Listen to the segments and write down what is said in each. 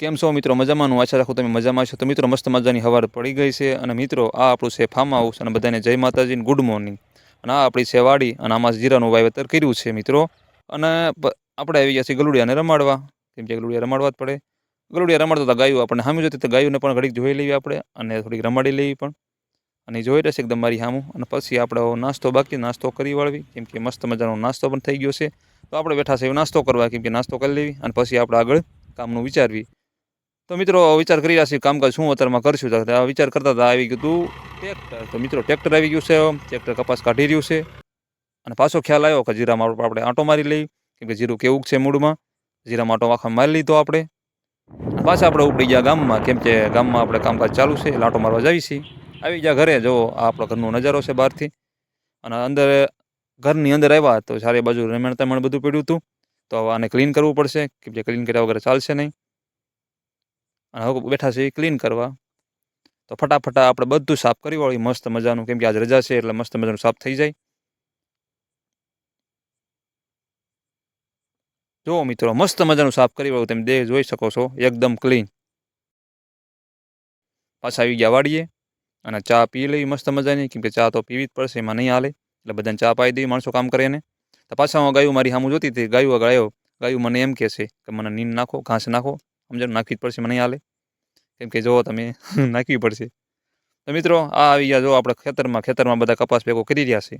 કેમ છો મિત્રો? મજામાં? હું આશા રાખું, તમે મજામાં છો. તો મિત્રો, મસ્ત મજાની હવાર પડી ગઈ છે અને મિત્રો, આ આપણું છે ફાર્મ હાઉસ અને બધાને જય માતાજી ગુડ મોર્નિંગ અને આ આપણી છે વાડી અને આમાં જીરાનું વાવેતર કર્યું છે મિત્રો. અને આપણે આવી ગયા છીએ ગલુડિયાને રમાડવા. કેમ કે ગલુડિયા રમાડવા જ પડે. ગલુડિયા રમાડતા હતા ગાયું આપણને સામે જતી, તો ગાયુંને પણ ઘડીક જોઈ લેવી આપણે અને થોડીક રમાડી લેવી પણ. અને જોઈ રહેશે એકદમ મારી સામું અને પછી આપણો નાસ્તો બાકી, નાસ્તો કરી વાળવી. કેમ કે મસ્ત મજાનો નાસ્તો પણ થઈ ગયો છે. તો આપણે બેઠા છે નાસ્તો કરવા. કેમ કે નાસ્તો કરી લેવી અને પછી આપણે આગળ કામનું વિચારવી. તો મિત્રો વિચાર કરી રહ્યા છીએ કામકાજ શું અત્યારમાં કરશું? વિચાર કરતા હતા, આવી ગયું હતું ટ્રેક્ટર. તો મિત્રો, ટ્રેક્ટર આવી ગયું છે ટ્રેક્ટર કપાસ કાઢી રહ્યું છે. અને પાછો ખ્યાલ આવ્યો કે જીરામાં આપણે આંટો મારી લઈ. કેમ કે જીરું કેવું છે મૂળમાં? જીરામાં આંટો આખા મારી લીધો આપણે. પાછા આપણે ઉપડી ગયા ગામમાં. કેમ કે ગામમાં આપણે કામકાજ ચાલુ છે એટલે આંટો મારવા જઈએ છીએ આવી ગયા ઘરે જો આ આપણો ઘરનો નજારો છે બહારથી. અને અંદર, ઘરની અંદર આવ્યા તો ચારે બાજુ રમણ તમણ બધું પડ્યું હતું. તો આને ક્લીન કરવું પડશે. કેમ કે ક્લીન કર્યા વગર ચાલશે નહીં. અને હવે બેઠા છે એ ક્લીન કરવા. તો ફટાફટ આપણે બધું સાફ કરી વળી મસ્ત મજાનું, કેમ કે આજ રજા છે એટલે મસ્ત મજાનું સાફ થઈ જાય. જો મિત્રો, મસ્ત મજાનું સાફ કરી વળું, તમે દેહ જોઈ શકો છો, એકદમ ક્લીન પાછા આવી ગયા વાડીએ, અને ચા પી લઈ મસ્ત મજાની, કેમ કે ચા તો પીવી જ પડશે, એમાં નહીં હાલે, એટલે બધાને ચા પાઈ દેવી માણસો કામ કરે એને. તો પાછા હું ગાયું મારી સામું જોતી હતી, ગાયું આગળ આવ્યો, ગાયું મને એમ કહે છે કે મને નીંદ નાખો, ઘાસ નાખો, સમજણ? નાખવી જ પડશે, મને નહીં હાલે. કેમ કે જો તમે, નાખવી પડશે. તો મિત્રો, આ આવી ગયા જો આપણે ખેતરમાં ખેતરમાં બધા કપાસ ભેગો કરી રહ્યા છે.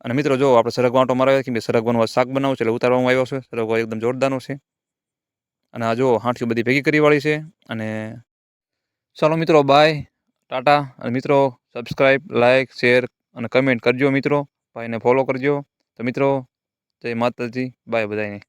અને મિત્રો, જો આપણે સરગવા આંટો મારાવ્યો કેમ કે સરગવાનું શાક બનાવું છે, એટલે ઉતારવામાં આવ્યો છે. સરગવા એકદમ જોરદારનો છે. અને આ જો હાંઠીઓ બધી ભેગી કરી વાળી છે. અને ચાલો મિત્રો બાય ટાટા. અને મિત્રો સબસ્ક્રાઈબ લાઇક શેર અને કમેન્ટ કરજો મિત્રો. ભાઈને ફોલો કરજો. તો મિત્રો, જય માતાજી. બાય બધાને